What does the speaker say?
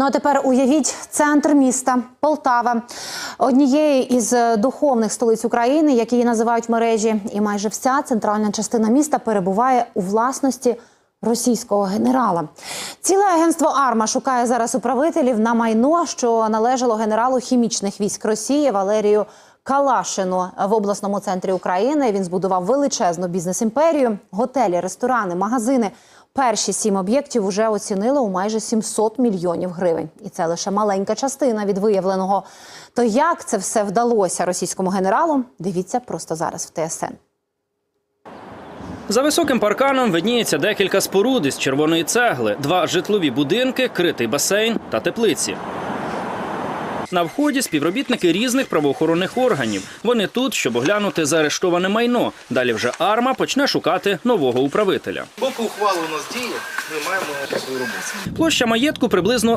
Ну а тепер уявіть центр міста Полтава, однієї із духовних столиць України, як її називають мережі, і майже вся центральна частина міста перебуває у власності російського генерала. Ціле агентство Арма шукає зараз управителів на майно, що належало генералу хімічних військ Росії Валерію. Калашину в обласному центрі України він збудував величезну бізнес-імперію, готелі, ресторани, магазини. Перші сім об'єктів вже оцінили у майже 700 мільйонів гривень, і це лише маленька частина від виявленого. То як це все вдалося російському генералу? Дивіться просто зараз в ТСН. За високим парканом видніється декілька споруд із червоної цегли, два житлові будинки, критий басейн та теплиці. На вході співробітники різних правоохоронних органів. Вони тут, щоб оглянути заарештоване майно. Далі вже арма почне шукати нового управителя. Поки ухвалу у нас діє, ми маємо свою роботу. Площа маєтку приблизно